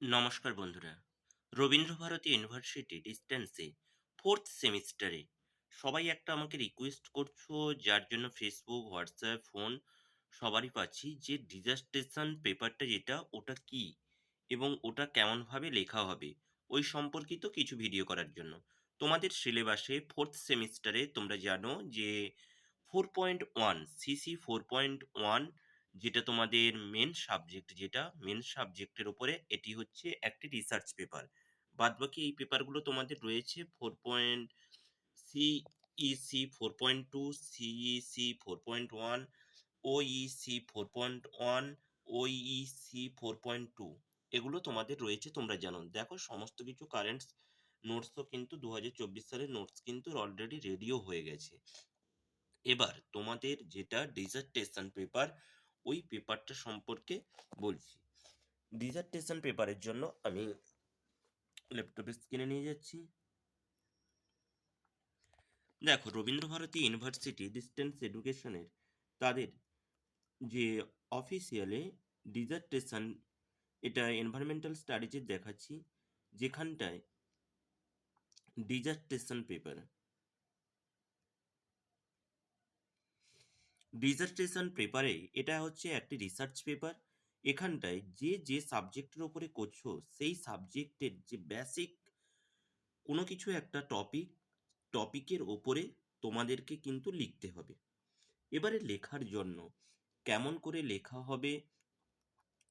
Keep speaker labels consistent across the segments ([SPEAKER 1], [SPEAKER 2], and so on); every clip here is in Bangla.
[SPEAKER 1] নমস্কার বন্ধুরা। রবীন্দ্রভারতী ইউনিভার্সিটি ডিস্টেন্সে ফোর্থ সেমিস্টারে সবাই একটা আমাকে রিকোয়েস্ট করছ, যার জন্য ফেসবুক হোয়াটসঅ্যাপ ফোন সবারই পাচ্ছি যে ডিজাস্টেশন পেপারটা যেটা, ওটা কি এবং ওটা কেমনভাবে লেখা হবে, ওই সম্পর্কিত কিছু ভিডিও করার জন্য। তোমাদের সিলেবাসে ফোর্থ সেমিস্টারে তোমরা জানো যে four point one CC four point one যেটা তোমাদের মেন সাবজেক্ট যেটা মেন সাবজেক্টের উপরে এটি হচ্ছে একটি রিসার্চ পেপার বাদবাকি এই পেপারগুলো তোমাদের রয়েছে four point CEC four point two CEC four point one OEC four point one OEC four point two এগুলো তোমাদের রয়েছে, তোমরা জানো। দেখো, সমস্ত কিছু কারেন্টস নোটসও কিন্তু দু হাজার চব্বিশ সালের নোটস কিন্তু অলরেডি রেডিও হয়ে গেছে। এবার তোমাদের যেটা ডিজার্টেশন পেপার ওই পেপারটা সম্পর্কে বলছি। ডিজার্টেশন পেপারের জন্য আমি ল্যাপটপে স্ক্রিনে নিয়ে যাচ্ছি। দেখো, রবীন্দ্রভারতী ইউনিভার্সিটি ডিস্টেন্স এডুকেশনের তাদের যে অফিসিয়ালে ডিজার্টেশন এটা এনভায়রনমেন্টাল স্টাডিজের দেখাচ্ছি, যেখানটায় ডিজার্টেশন পেপার ডিজার্টেশন পেপারে এটা হচ্ছে একটি রিসার্চ পেপার এখানটায় যে যে সাবজেক্টের উপরে করছ, সেই সাবজেক্টের যে বেসিক কোনো কিছু একটা টপিক টপিকের ওপরে তোমাদেরকে কিন্তু লিখতে হবে। এবারে লেখার জন্য কেমন করে লেখা হবে,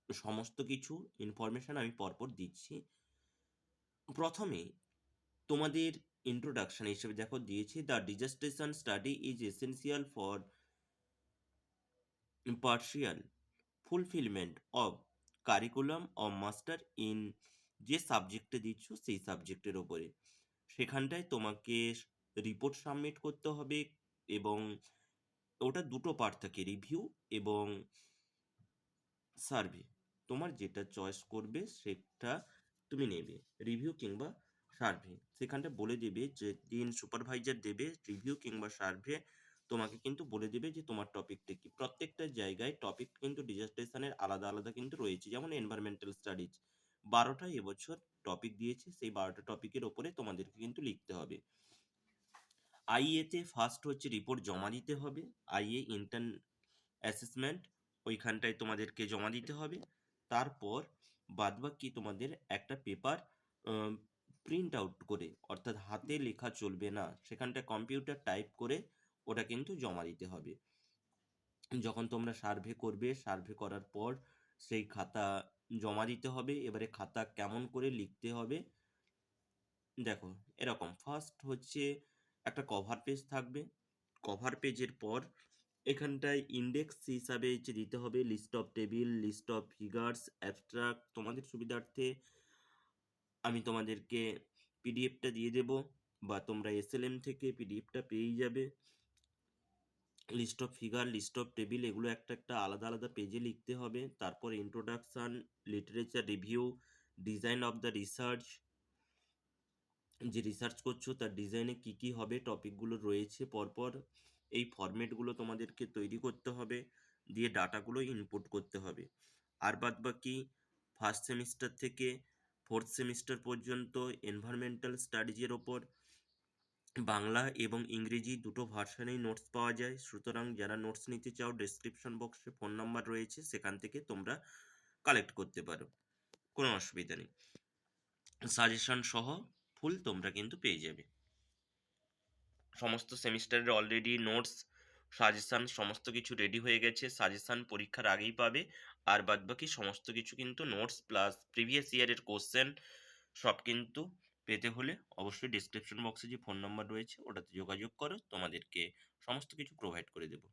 [SPEAKER 1] সমস্ত কিছু ইনফরমেশন আমি পরপর দিচ্ছি। প্রথমে তোমাদের ইন্ট্রোডাকশান হিসেবে দেখো, দিয়েছে। The dissertation study is essential for partial fulfillment of curriculum of master in যে সাবজেক্টে দিচ্ছ, সেই সাবজেক্টের ওপরে। সেখানটায় তোমাকে রিপোর্ট সাবমিট করতে হবে এবং ওটা দুটো পার্ট থাকে রিভিউ এবং সার্ভে তোমার যেটা চয়েস করবে, সেটা তুমি নেবে রিভিউ কিংবা সার্ভে সেখানটা বলে দেবে যে দিন সুপারভাইজার দেবে রিভিউ কিংবা সার্ভে তোমাকে কিন্তু বলে দেবে যে তোমার টপিকটা কি। প্রত্যেকটা জায়গায় টপিক কিন্তু ডিজাস্টেশনের আলাদা আলাদা কিন্তু রয়েছে। যেমন এনভায়রনমেন্টাল স্টাডিজ বারোটা এবছর টপিক দিয়েছে, সেই বারোটা টপিকের ওপরে তোমাদেরকে কিন্তু লিখতে হবে। আইএতে ফার্স্ট হচ্ছে রিপোর্ট জমা দিতে হবে। আইএ ইন্টার্ন অ্যাসেসমেন্ট ওইখানটায় তোমাদেরকে জমা দিতে হবে। তারপর বাদবাকি তোমাদের একটা পেপার প্রিন্ট আউট করে, অর্থাৎ হাতে লেখা চলবে না। সেখানটা কম্পিউটার টাইপ করে ওটা কিন্তু জমা দিতে হবে। যখন তোমরা সার্ভে করবে সার্ভে করার পর সেই খাতা জমা দিতে হবে। এবারে খাতা কেমন করে লিখতে হবে? দেখো, এরকম। ফার্স্ট হচ্ছে একটা কভার পেজ থাকবে। কভার পেজের পর এখানটায় ইন্ডেক্স হিসাবে হচ্ছে দিতে হবে list of table list of figures abstract তোমাদের সুবিধার্থে আমি তোমাদেরকে পিডিএফটা দিয়ে দেব বা তোমরা এসএলএম থেকে পিডিএফটা পেয়েই যাবে। List of figure list of table এগুলো একটা একটা আলাদা আলাদা পেজে লিখতে হবে। তারপর introduction literature review design of the research যে রিসার্চ করছ তার ডিজাইনে কি কি হবে টপিকগুলো রয়েছে। পরপর এই ফরম্যাটগুলো তোমাদেরকে তৈরি করতে হবে, দিয়ে ডাটাগুলো ইনপুট করতে হবে। আর বাদ বাকি ফার্স্ট সেমিস্টার থেকে ফোর্থ সেমিস্টার পর্যন্ত এনভায়রনমেন্টাল স্টাডিজের ওপর বাংলা এবং ইংরেজি দুটো ভার্সানেই নোটস পাওয়া যায়। সুতরাং যারা নোটস নিতে চাও ডেসক্রিপশন বক্সে ফোন নাম্বার রয়েছে, সেখান থেকে তোমরা কালেক্ট করতে পারো। কোনো অসুবিধা নেই। সাজেশন সহ ফুল তোমরা কিন্তু পেয়ে যাবে। সমস্ত সেমিস্টারের অলরেডি নোটস সাজেশান সমস্ত কিছু রেডি হয়ে গেছে। সাজেশান পরীক্ষার আগেই পাবে। আর বাদবাকি সমস্ত কিছু কিন্তু নোটস প্লাস প্রিভিয়াস ইয়ারের কোশ্চেন সব কিন্তু পেতে হলে অবশ্যই ডিসক্রিপশন বক্সে যে ফোন নাম্বার রয়েছে, ওটাতে যোগাযোগ করো। তোমাদেরকে সমস্ত কিছু প্রোভাইড করে দেবো।